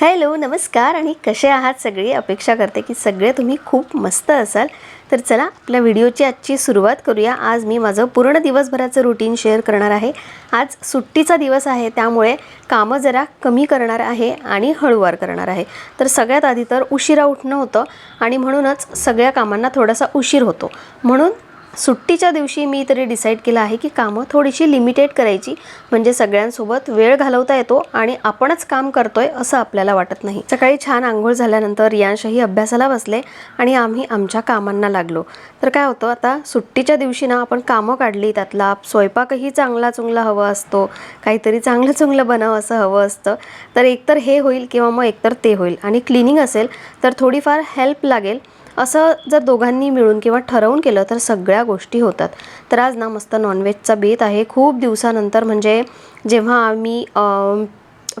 Hello नमस्कार आणि कसे आहात सगळे? अपेक्षा करते की सगळे तुम्ही खूप मस्त असाल. तर चला आपल्या व्हिडिओची आजची सुरुवात करूया. आज मी माझं पूर्ण दिवसभराचं रुटीन शेअर करणार आहे. आज सुट्टीचा दिवस आहे त्यामुळे कामं जरा कमी करणार आहे आणि हळूवार करणार आहे. तर सगळ्यात आधी तर उशिरा उठणं होतं आणि म्हणूनच सगळ्या कामांना थोडासा उशीर होतो. म्हणून सुट्टीच्या दिवशी मी तरी डिसाईड केलं आहे की कामं थोडीशी लिमिटेड करायची. म्हणजे सगळ्यांसोबत वेळ घालवता येतो आणि आपणच काम करतोय असं आपल्याला वाटत नाही. सकाळी छान आंघोळ झाल्यानंतर रियांशही अभ्यासाला बसले आणि आम्ही आमच्या कामांना लागलो. तर काय होतं आता सुट्टीच्या दिवशी ना आपण कामं काढली त्यातला स्वयंपाकही चांगला चुंगला हवा असतो काहीतरी चांगलं चुंगलं बनावं असं हवं असतं. तर एकतर हे होईल किंवा मग एकतर ते होईल. आणि क्लिनिंग असेल तर थोडीफार हेल्प लागेल. असं जर दोघांनी मिळून किंवा ठरवून केलं तर सगळ्या गोष्टी होतात. तर आज ना मस्त नॉनव्हेजचा बेत आहे. खूप दिवसानंतर म्हणजे जेव्हा आम्ही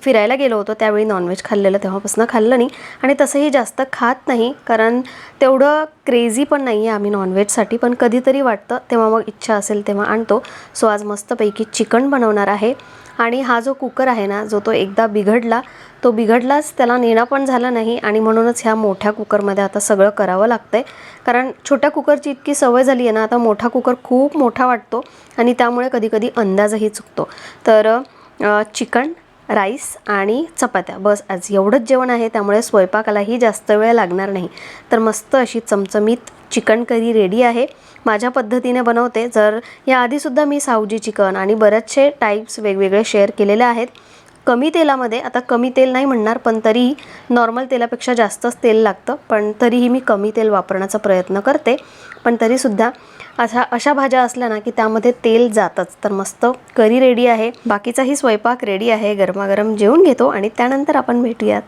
फिरायला गेलो होतो त्यावेळी नॉनव्हेज खाल्लेलं तेव्हापासून खाल्लं नाही. आणि तसंही जास्त खात नाही कारण तेवढं क्रेझी पण नाही आहे आम्ही नॉनव्हेजसाठी पण कधीतरी वाटतं तेव्हा मग इच्छा असेल तेव्हा आणतो. सो आज मस्तपैकी चिकन बनवणार आहे. आणि हा जो कुकर आहे ना जो तो एकदा बिघडला तो बिघडलाच त्याला नेणं पण झालं नाही. आणि म्हणूनच ह्या मोठ्या कुकरमध्ये आता सगळं करावं लागतं आहे कारण छोट्या कुकरची इतकी सवय झाली आहे ना आता मोठा कुकर खूप मोठा वाटतो. आणि त्यामुळे कधीकधी अंदाजही चुकतो. तर चिकन राईस आणि चपात्या. बस आज एवढंच जेवण आहे त्यामुळे स्वयंपाकालाही जास्त वेळ लागणार नाही. तर मस्त अशी चमचमीत चिकन करी रेडी आहे. माझ्या पद्धतीने बनवते. जर याआधीसुद्धा मी सावजी चिकन आणि बरेचसे टाईप्स वेगवेगळे शेअर केलेले आहेत. कमी तेलामध्ये आता कमी तेल नाही म्हणणार पण तरीही नॉर्मल तेलापेक्षा जास्तच तेल लागतं पण तरीही मी कमी तेल वापरण्याचा प्रयत्न करते. पण तरीसुद्धा अशा अशा भाज्या असल्या ना की त्यामध्ये तेल जातच. तर मस्त करी रेडी आहे. बाकीचाही स्वयंपाक रेडी आहे. गरमागरम जेवून घेतो आणि त्यानंतर आपण भेटूयात.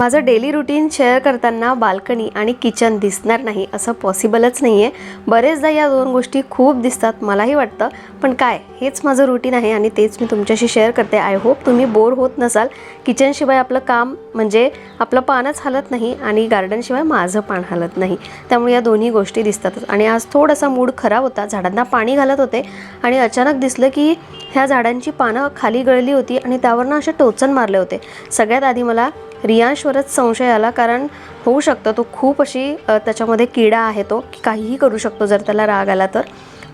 माझं डेली रुटीन शेअर करताना बाल्कनी आणि किचन दिसणार नाही असं पॉसिबलच नाही आहे बरेचदा या दोन गोष्टी खूप दिसतात मलाही वाटतं. पण काय हेच माझं रुटीन आहे आणि तेच मी तुमच्याशी शेअर करते. आय होप तुम्ही बोर होत नसाल. किचनशिवाय आपलं काम म्हणजे आपलं पानच हलत नाही आणि गार्डनशिवाय माझं पान हलत नाही. त्यामुळे या दोन्ही गोष्टी दिसतातच आणि आज थोडासा मूड खराब होता. झाडांना पाणी घालत होते आणि अचानक दिसलं की ह्या झाडांची पानं खाली गळली होती आणि त्यावरनं असे टोचन मारले होते. सगळ्यात आधी मला रियांशवरच संशय आला कारण होऊ शकतं तो खूप अशी त्याच्यामध्ये किडा आहे तो की काहीही करू शकतो जर त्याला राग आला तर.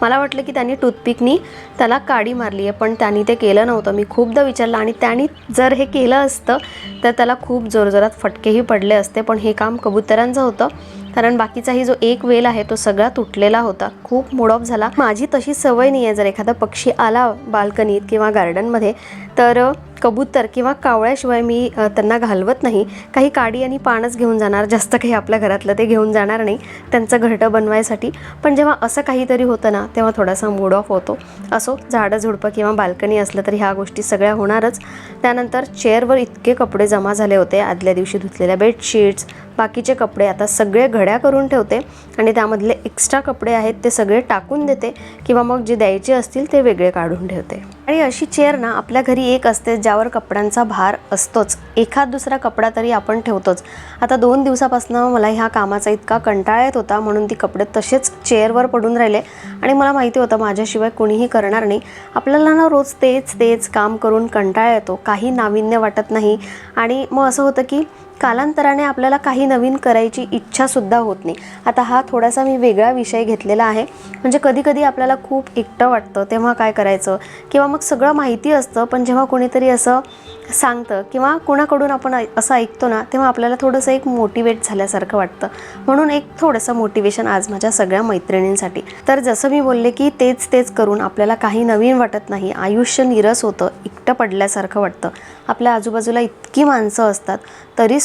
मला वाटलं की त्यांनी टूथपिकनी त्याला काडी मारली आहे पण त्यांनी ते केलं नव्हतं. मी खूपदा विचारलं आणि त्यांनी जर हे केलं असतं तर त्याला खूप जोरजोरात फटकेही पडले असते. पण हे काम कबुतरांचं होतं कारण बाकीचाही जो एक वेल आहे तो सगळा तुटलेला होता. खूप मूड ऑफ झाला. माझी तशी सवय नाही आहे जर एखादा पक्षी आला बाल्कनीत किंवा गार्डनमध्ये तर कबूतर किंवा कावळ्याशिवाय मी त्यांना घालवत नाही. काही काडी आणि पानच घेऊन जाणार जास्त काही आपल्या घरातलं ते घेऊन जाणार नाही त्यांचं घरटं बनवायसाठी. पण जेव्हा असं काहीतरी होतं ना तेव्हा थोडासा मूड ऑफ होतो. असो झाडं झुडपं किंवा बाल्कनी असलं तर ह्या गोष्टी सगळ्या होणारच. त्यानंतर चेअरवर इतके कपडे जमा झाले होते आदल्या दिवशी धुतलेल्या बेडशीट्स बाकीचे कपडे आता सगळे घड्या करून ठेवते आणि त्यामधले एक्स्ट्रा कपडे आहेत ते सगळे टाकून देते किंवा मग जे द्यायचे असतील ते वेगळे काढून ठेवते. आणि अशी चेअर ना आपल्या घरी एक असते ज्यावर कपड्यांचा भार असतोच. एखाद दुसरा कपडा तरी आपण ठेवतोच. आता दोन दिवसापासून मला ह्या कामाचा इतका कंटाळा येत होता म्हणून ती कपडे तसेच चेअरवर पडून राहिले. आणि मला माहिती होतं माझ्याशिवाय कोणीही करणार नाही. आपल्याला ना रोज तेच तेच काम करून कंटाळा येतो. काही नाविन्य वाटत नाही. आणि मग असं होतं की कालांतराने आपल्याला काही नवीन करायची इच्छासुद्धा होत नाही. आता हा थोडासा मी वेगळा विषय घेतलेला आहे. म्हणजे कधीकधी आपल्याला खूप एकटं वाटतं तेव्हा काय करायचं? किंवा मग सगळं माहिती असतं पण जेव्हा कोणीतरी असं सांगतं किंवा कोणाकडून आपण असं ऐकतो ना तेव्हा आपल्याला थोडंसं एक मोटिवेट झाल्यासारखं वाटतं. म्हणून एक थोडंसं मोटिवेशन आज माझ्या सगळ्या मैत्रिणींसाठी. तर जसं मी बोलले की तेच तेच करून आपल्याला काही नवीन वाटत नाही आयुष्य निरस होतं एकटं पडल्यासारखं वाटतं. आपल्या आजूबाजूला इतकी माणसं असतात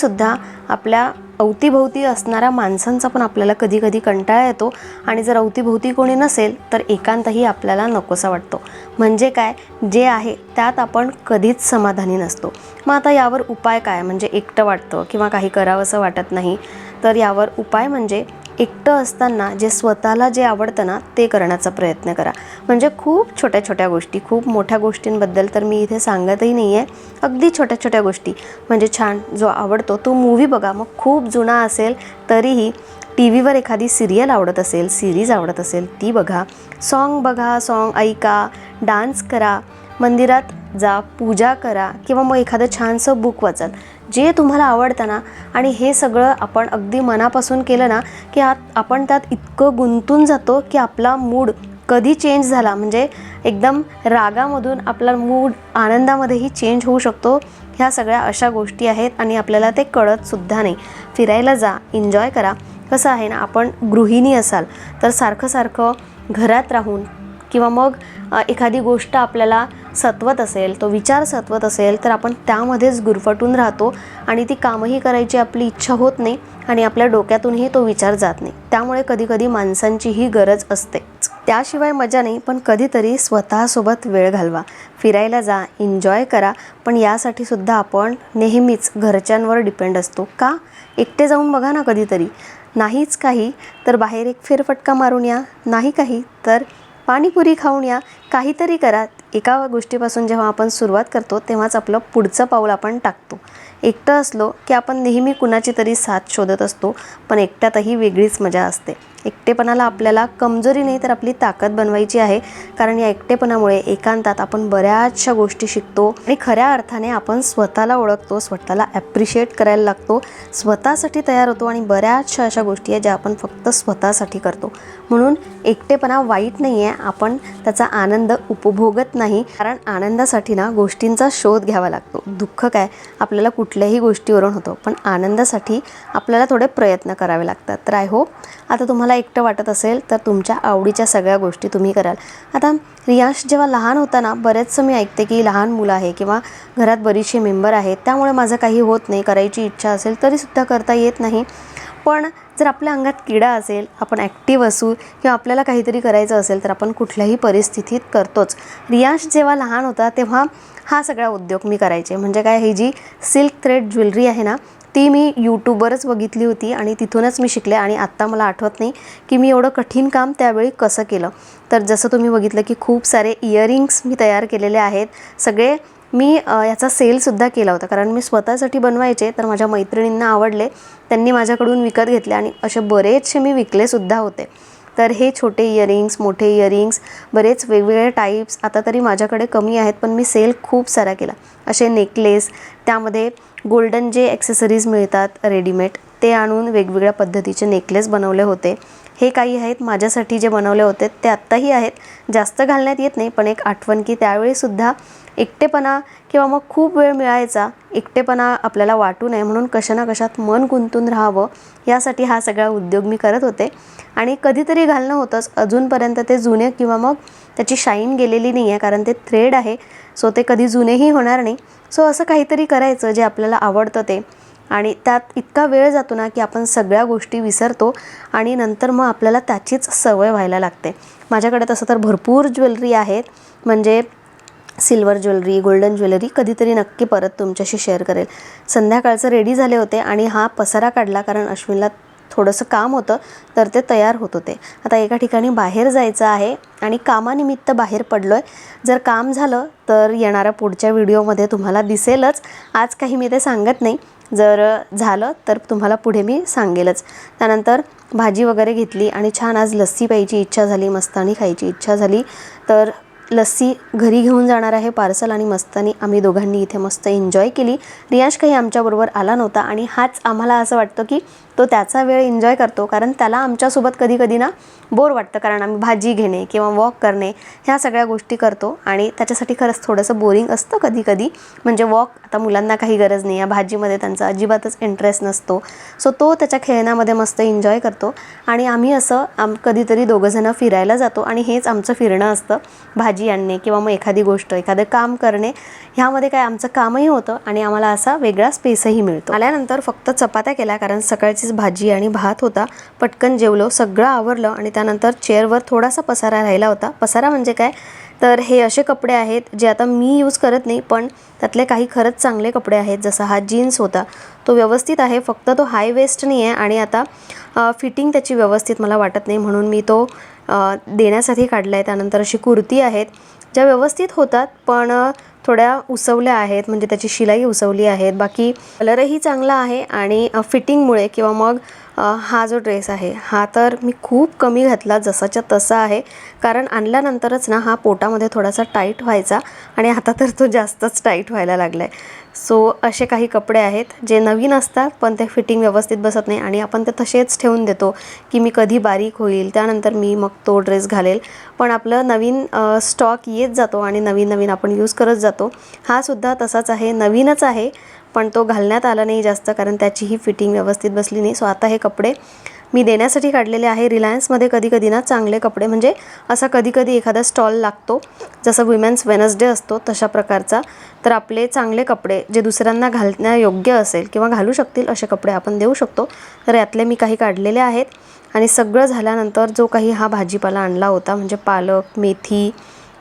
सुद्धा आपल्या अवतीभोवती असणाऱ्या माणसांचा पण आपल्याला कधी कधी कंटाळा येतो. आणि जर अवतीभोवती कोणी नसेल तर एकांतही आपल्याला नकोसा वाटतो. म्हणजे काय? जे आहे त्यात आपण कधीच समाधानी नसतो. मग आता यावर उपाय काय? म्हणजे एकटं वाटतं किंवा काही करावंसं वाटत नाही. तर यावर उपाय म्हणजे एकटं असताना जे स्वतःला जे आवडतं ना ते करण्याचा प्रयत्न करा. म्हणजे खूप छोट्या छोट्या गोष्टी खूप मोठ्या गोष्टींबद्दल तर मी इथे सांगतही नाही आहे अगदी छोट्या छोट्या गोष्टी. म्हणजे छान जो आवडतो तो मूवी बघा. मग खूप जुना असेल तरीही टी व्हीवर एखादी सिरियल आवडत असेल सिरीज आवडत असेल ती बघा. सॉन्ग बघा सॉन्ग ऐका डान्स करा. मंदिरात जा पूजा करा. किंवा मग एखादं छानसं बुक वाचाल. जे तुम्हाला आवडतं ना आणि हे सगळं आपण अगदी मनापासून केलं ना की आत आपण त्यात इतकं गुंतून जातो की आपला मूड कधी चेंज झाला. म्हणजे एकदम रागामधून आपला मूड आनंदामध्येही चेंज होऊ शकतो. ह्या सगळ्या अशा गोष्टी आहेत आणि आपल्याला ते कळतसुद्धा नाही. फिरायला जा एन्जॉय करा. कसं आहे ना आपण गृहिणी असाल तर सारखं सारखं घरात राहून किंवा मग एखादी गोष्ट आपल्याला सत्वत असेल तो विचार सत्वत असेल तर आपण त्यामध्येच गुरफटून राहतो आणि ती कामही करायची आपली इच्छा होत नाही आणि आपल्या डोक्यातूनही तो विचार जात नाही. त्यामुळे कधीकधी माणसांचीही गरज असते त्याशिवाय मजा नाही पण कधीतरी स्वतःसोबत वेळ घालवा. फिरायला जा एन्जॉय करा पण यासाठी सुद्धा आपण नेहमीच घरच्यांवर डिपेंड असतो. का? एकटे जाऊन बघा ना कधीतरी. नाहीच काही तर बाहेर एक फेरफटका मारून या. नाही काही तर पाणीपुरी खाऊन या. काहीतरी करा एका गोष्टीपासून जेव्हा आपण सुरुवात करतो तेव्हाच आपलं पुढचं पाऊल आपण टाकतो. एकटं असलो की आपण नेहमी कुणाची तरी साथ शोधत असतो पण एकट्यातही वेगळीच मजा असते. एकटेपणाला आपल्याला कमजोरी नाही तर आपली ताकद बनवायची आहे. कारण या एकटेपणामुळे एकांतात आपण बऱ्याचशा गोष्टी शिकतो आणि खऱ्या अर्थाने आपण स्वतःला ओळखतो स्वतःला ॲप्रिशिएट करायला लागतो स्वतःसाठी तयार होतो आणि बऱ्याचशा अशा गोष्टी आहेत ज्या आपण फक्त स्वतःसाठी करतो. म्हणून एकटेपणा वाईट नाही आहे आपण त्याचा आनंद उपभोगत नाही. कारण आनंदासाठी ना गोष्टींचा शोध घ्यावा लागतो. दुःख काय? आपल्याला कुठल्याही गोष्टीवरून होतो पण आनंदासाठी आपल्याला थोडे प्रयत्न करावे लागतात. तर आय होप आता तुम्हाला एकटं वाटत असेल तर तुमच्या आवडीच्या सगळ्या गोष्टी तुम्ही कराल. आता रियांश जेव्हा लहान होता ना बरेचसं मी ऐकते की लहान मुलं आहे किंवा घरात बरीचशी मेंबर आहेत त्यामुळे माझं काही होत नाही करायची इच्छा असेल तरीसुद्धा करता येत नाही. पण जर आपल्या अंगात किडा असेल आपण ॲक्टिव्ह असू किंवा आपल्याला काहीतरी करायचं असेल तर आपण कुठल्याही परिस्थितीत करतोच. रियांश जेव्हा लहान होता तेव्हा हा सगळा उद्योग मी करायचे. म्हणजे काय ही जी सिल्क थ्रेड ज्वेलरी आहे ना ती मी यूट्यूबवरच बघितली होती आणि तिथूनच मी शिकले आणि आत्ता मला आठवत नाही की मी एवढं कठीण काम त्यावेळी कसं केलं. तर जसं तुम्ही बघितलं की खूप सारे इयरिंग्स मी तयार केलेले आहेत. सगळे मी याचा सेलसुद्धा केला होता. कारण मी स्वतःसाठी बनवायचे तर माझ्या मैत्रिणींना आवडले. त्यांनी माझ्याकडून विकत घेतले आणि असे बरेचसे मी विकलेसुद्धा होते. तर हे छोटे इयरिंग्स मोठे इयरिंग्स बरेच वेगवेगळे टाईप्स आता तरी माझ्याकडे कमी आहेत पण मी सेल खूप सारा केला असे नेकलेस त्यामध्ये गोल्डन जे ॲक्सेसरीज मिळतात रेडीमेड ते आणून वेगवेगळ्या पद्धतीचे नेकलेस बनवले होते. हे काही आहेत माझ्यासाठी जे बनवले होते ते आत्ताही आहेत. जास्त घालण्यात येत नाही पण एक आठवण की त्यावेळीसुद्धा एकटेपणा किंवा मग खूप वेळ मिळायचा एकटेपणा आपल्याला वाटू नये म्हणून कशा ना कशात मन गुंतून राहावं यासाठी हा सगळा उद्योग मी करत होते. आणि कधीतरी घालणं होतंच. अजूनपर्यंत ते जुने किंवा मग त्याची शाईन गेलेली नाही आहे कारण ते थ्रेड आहे. सो ते कधी जुनेही होणार नाही. सो असं काहीतरी करायचं जे आपल्याला आवडतं ते. आणि त्यात इतका वेळ जातो ना की आपण सगळ्या गोष्टी विसरतो आणि नंतर मग आपल्याला त्याचीच सवय व्हायला लागते. माझ्याकडे तसं तर भरपूर ज्वेलरी आहेत. म्हणजे सिल्वर ज्वेलरी गोल्डन ज्वेलरी कधीतरी नक्की परत तुमच्याशी शेअर करेल. संध्याकाळचं रेडी झाले होते आणि हा पसारा काढला कारण अश्विनला थोडंसं काम होतं तर ते तयार होत होते. आता एका ठिकाणी बाहेर जायचं आहे आणि कामानिमित्त बाहेर पडलो आहे जर काम झालं तर येणाऱ्या पुढच्या व्हिडिओमध्ये तुम्हाला दिसेलच. आज काही मी ते सांगत नाही. जर झालं तर तुम्हाला पुढे मी सांगेलच. त्यानंतर भाजी वगैरे घेतली आणि छान आज लस्सी प्यायची इच्छा झाली मस्तानी खायची इच्छा झाली. तर लस्सी घरी घेऊन जाणार आहे पार्सल आणि मस्तानी आम्ही दोघांनी इथे मस्त एन्जॉय केली. रियाश काही आमच्याबरोबर आला नव्हता आणि हाच आम्हाला असं वाटतं की तो त्याचा वेळ एन्जॉय करतो. कारण त्याला आमच्यासोबत कधी कधी ना बोर वाटतं. कारण आम्ही भाजी घेणे किंवा वॉक करणे ह्या सगळ्या गोष्टी करतो. आणि त्याच्यासाठी खरंच थोडंसं बोरिंग असतं कधी कधी म्हणजे वॉक आता मुलांना काही गरज नाही. या भाजीमध्ये त्यांचा अजिबातच इंटरेस्ट नसतो. सो तो त्याच्या खेळण्यामध्ये मस्त एन्जॉय करतो. आणि आम्ही असं आम कधीतरी दोघंजणं फिरायला जातो. आणि हेच आमचं फिरणं असतं. भाजी आणणे किंवा मग एखादी गोष्ट एखादं काम करणे ह्यामध्ये काय आमचं कामही होतं. आणि आम्हाला असा वेगळा स्पेसही मिळतो. आल्यानंतर फक्त चपात्या केल्या. कारण सकाळची सकाळचीच भाजी आणि भात होता. पटकन जेवलो सगळं आवरलं आणि त्यानंतर चेअरवर थोडासा पसारा राहिला होता. पसारा म्हणजे काय? तर हे असे कपडे आहेत जे आता मी यूज करत नाही पण त्यातले काही खरंच चांगले कपडे आहेत. जसा हा जीन्स होता तो व्यवस्थित आहे फक्त तो हाय वेस्ट नाही आहे आणि आता फिटिंग त्याची व्यवस्थित मला वाटत नाही. म्हणून मी तो देण्यासाठी काढला आहे त्यानंतर अशी कुर्ती आहेत ज्या व्यवस्थित होतात पण थोड्या उसवल्या आहेत म्हणजे त्याची शिलाई उसवली आहेत. बाकी कलरही चांगला आहे आणि फिटिंगमुळे किंवा मग हा जो ड्रेस आहे हा तर मी खूप कमी घातला जसाच्या तसा आहे. कारण आणल्यानंतरच ना हा पोटामध्ये थोडासा टाईट व्हायचा आणि आता तर तो जास्तच टाईट व्हायला लागला आहे सो असे काही कपडे आहेत जे नवीन असतात पण ते फिटिंग व्यवस्थित बसत नाही आणि आपण ते तसेच ठेवून देतो की मी कधी बारीक होईल त्यानंतर मी मग तो ड्रेस घालेल. पण आपलं नवीन स्टॉक येत जातो आणि नवीन नवीन आपण यूज करत जातो. हा सुद्धा तसाच आहे नवीनच आहे पण तो घालण्यात आला नाही जास्त कारण त्याची ही फिटिंग व्यवस्थित बसली नाही. सो आता हे कपडे मी देण्यासाठी काढलेले आहे. रिलायन्समध्ये कधी कधी ना चांगले कपडे म्हणजे असा कधी कधी एखादा स्टॉल लागतो जसं वुमेन्स वेनसडे असतो तशा प्रकारचा तर आपले चांगले कपडे जे दुसऱ्यांना घालण्यायोग्य असेल किंवा घालू शकतील असे कपडे आपण देऊ शकतो. तर यातले मी काही काढलेले आहेत. आणि सगळं झाल्यानंतर जो काही हा भाजीपाला आणला होता म्हणजे पालक मेथी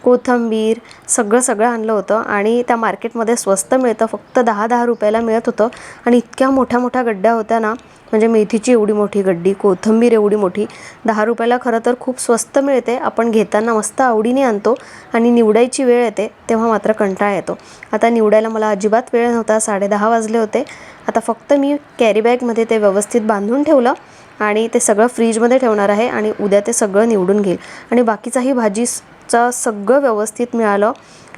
कोथंबीर सगळं सगळं आणलं होतं आणि त्या मार्केटमध्ये स्वस्त मिळतं. फक्त दहा दहा रुपयाला मिळत होतं. आणि इतक्या मोठ्या मोठ्या गड्ड्या होत्या ना म्हणजे मेथीची एवढी मोठी गड्डी कोथंबीर एवढी मोठी दहा रुपयाला खरं तर खूप स्वस्त मिळते. आपण घेताना मस्त आवडीने आणतो आणि निवडायची वेळ येते तेव्हा मात्र कंटाळा येतो. आता निवडायला मला अजिबात वेळ नव्हता साडेदहा वाजले होते. आता फक्त मी कॅरीबॅगमध्ये ते व्यवस्थित बांधून ठेवलं आणि ते सगळं फ्रीजमध्ये ठेवणार आहे आणि उद्या ते सगळं निवडून घेईल. आणि बाकीचाही भाजी भाजीचा सगळं व्यवस्थित मिळालं.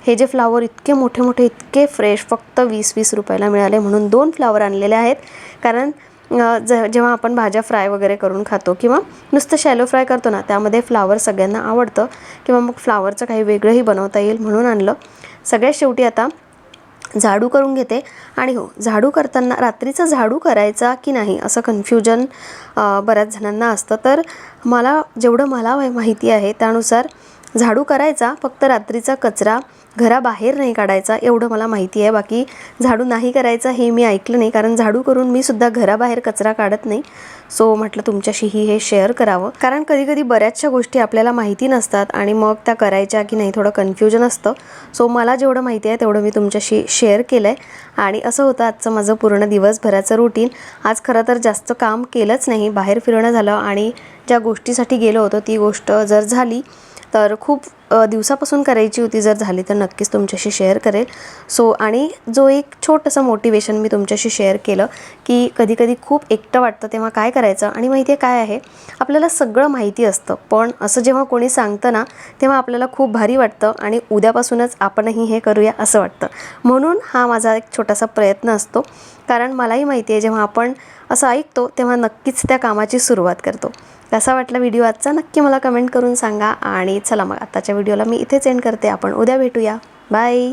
हे जे फ्लावर इतके मोठे मोठे इतके फ्रेश फक्त वीस वीस रुपयाला मिळाले म्हणून दोन फ्लावर आणलेले आहेत. कारण ज जेव्हा आपण भाज्या फ्राय वगैरे करून खातो किंवा नुसतं शॅलो फ्राय करतो ना त्यामध्ये फ्लावर सगळ्यांना आवडतं किंवा मग फ्लावरचं काही वेगळंही बनवता येईल म्हणून आणलं. सगळ्यात शेवटी आता झाडू करून घेते. आणि हो झाडू करताना रात्रीचा झाडू करायचा की नाही असं कन्फ्युजन बऱ्याच जणांना असतं. तर मला जेवढं मला माहिती आहे त्यानुसार झाडू करायचा फक्त रात्रीचा कचरा घराबाहेर नाही काढायचा एवढं मला माहिती आहे. बाकी झाडू नाही करायचा हे मी ऐकलं नाही कारण झाडू करून मी सुद्धा घराबाहेर कचरा काढत नाही. सो म्हटलं तुमच्याशीही हे शेअर करावं. कारण कधी कधी बऱ्याचशा गोष्टी आपल्याला माहिती नसतात आणि मग त्या करायच्या की नाही थोडं कन्फ्युजन असतं. सो मला जेवढं माहिती आहे तेवढं मी तुमच्याशी शेअर केलं आहे आणि असं होतं आजचं माझं पूर्ण दिवसभराचं रुटीन आज खरं तर जास्त काम केलंच नाही बाहेर फिरणं झालं आणि ज्या गोष्टीसाठी गेलो होतो ती गोष्ट जर झाली तर खूप दिवसापासून करायची होती जर झाली तर नक्कीच तुमच्याशी शेअर करेल. सो आणि जो एक छोटंसं मोटिवेशन मी तुमच्याशी शेअर केलं की कधी कधी खूप एकटं वाटतं तेव्हा काय करायचं? आणि माहिती आहे काय आहे? आपल्याला सगळं माहिती असतं पण असं जेव्हा कोणी सांगतं ना तेव्हा आपल्याला खूप भारी वाटतं आणि उद्यापासूनच आपणही हे करूया असं वाटतं. म्हणून हा माझा एक छोटासा प्रयत्न असतो. कारण मलाही माहिती आहे जेव्हा आपण असं ऐकतो तेव्हा नक्कीच त्या कामाची सुरुवात करतो. कसा वाटला व्हिडिओ आजचा. नक्की मला कमेंट करून सांगा. आणि चला मग आत्ताच्या व्हिडिओला मी इथेच एंड करते. आपण उद्या भेटूया. बाय